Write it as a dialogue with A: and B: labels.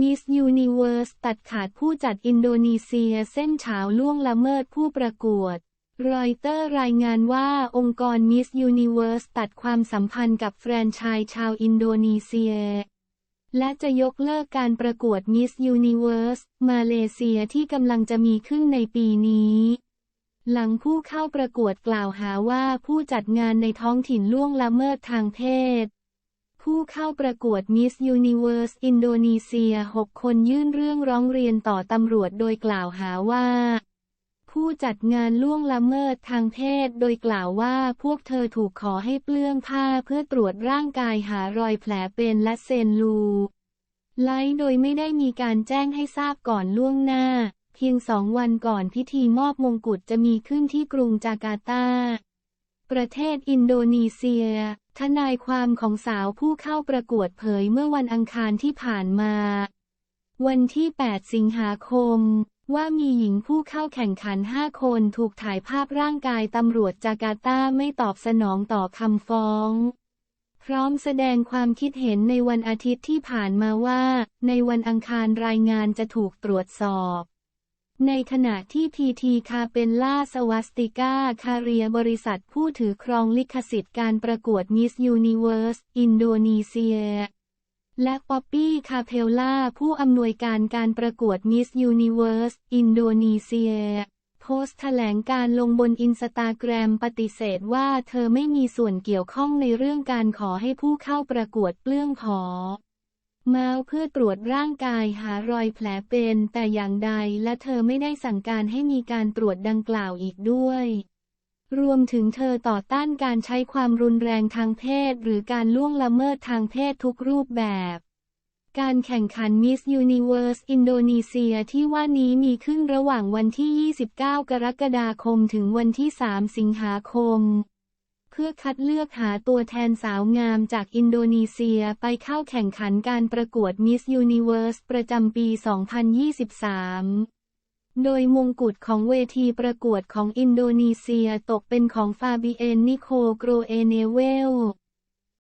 A: มิสยูนิเว r ร์สตัดขาดผู้จัดอินโดนีเซียเส้นฉาวล่วงละเมิดผู้ประกวด รอยเตอร์รายงานว่าองค์กรมิสยูนิเว r ร์สตัดความสัมพันธ์กับแฟรนไชส์ชาวอินโดนีเซีย และจะยกเลิกการประกวดมิสยูนิเว r ร์สมาเลเซียที่กำลังจะมีขึ้นในปีนี้หลังผู้เข้าประกวดกล่าวหาว่าผู้จัดงานในท้องถิ่นล่วงละเมิดทางเพศ ผู้เข้าประกวดมิสยูนิเว r ร์สอินโดนีเซีย 6 คนยื่นเรื่องร้องเรียนต่อตำรวจโดยกล่าวหาว่า ผู้จัดงานล่วงละเมิดทางเพศโดยกล่าวว่าพวกเธอถูกขอให้เปลื้องผ้าเพื่อตรวจร่างกายหารอยแผลเป็นและเซนลูไลฟ์โดยไม่ได้มีการแจ้งให้ทราบก่อนล่วงหน้า เพียงสองวันก่อนพิธีมอบมงกุฎจะมีขึ้นที่กรุงจาการ์ตา ประเทศอินโดนีเซีย ทนายความของสาวผู้เข้าประกวดเผยเมื่อวันอังคารที่ผ่านมา วันที่ 8 สิงหาคม ว่ามีหญิงผู้เข้าแข่งขัน 5 คนถูกถ่ายภาพร่างกายตำรวจจาการ์ตาไม่ตอบสนองต่อคำฟ้อง พร้อมแสดงความคิดเห็นในวันอาทิตย์ที่ผ่านมาว่า ในวันอังคารรายงานจะถูกตรวจสอบ ในขณะที่พีทีคาเปนล่าสวัสติก้าคาเรียบริษัทผู้ถือครองลิขสิทธิ์การประกวดมิสยูนิเว r ร์สอินโดนีเซีย และป๊อปปี้คาเพลล่าผู้อำนวยการการประกวดมิสยูนิเว r ร์สอินโดนีเซีย โพสต์แถลงการลงบนอินสตาแกรมปฏิเสธว่าเธอไม่มีส่วนเกี่ยวข้องในเรื่องการขอให้ผู้เข้าประกวดเปลื้องผอ เมาเพื่อตรวจร่างกายหารอยแผลเป็นแต่อย่างใดและเธอไม่ได้สั่งการให้มีการตรวจดังกล่าวอีกด้วย รวมถึงเธอต่อต้านการใช้ความรุนแรงทางเพศ หรือการล่วงละเมิดทางเพศทุกรูปแบบการแข่งขัน Miss Universe อินโดนีเซียที่ว่านี้มีขึ้นระหว่างวันที่ 29 กรกฎาคมถึงวันที่ 3 สิงหาคม เพื่อคัดเลือกหาตัวแทนสาวงามจากอินโดนีเซียไปเข้าแข่งขันการประกวด Miss Universe ประจำปี 2023โดยมงกุฎของเวทีประกวดของอินโดนีเซียตกเป็นของฟาบิเอนนิโคโกรเอเนเวล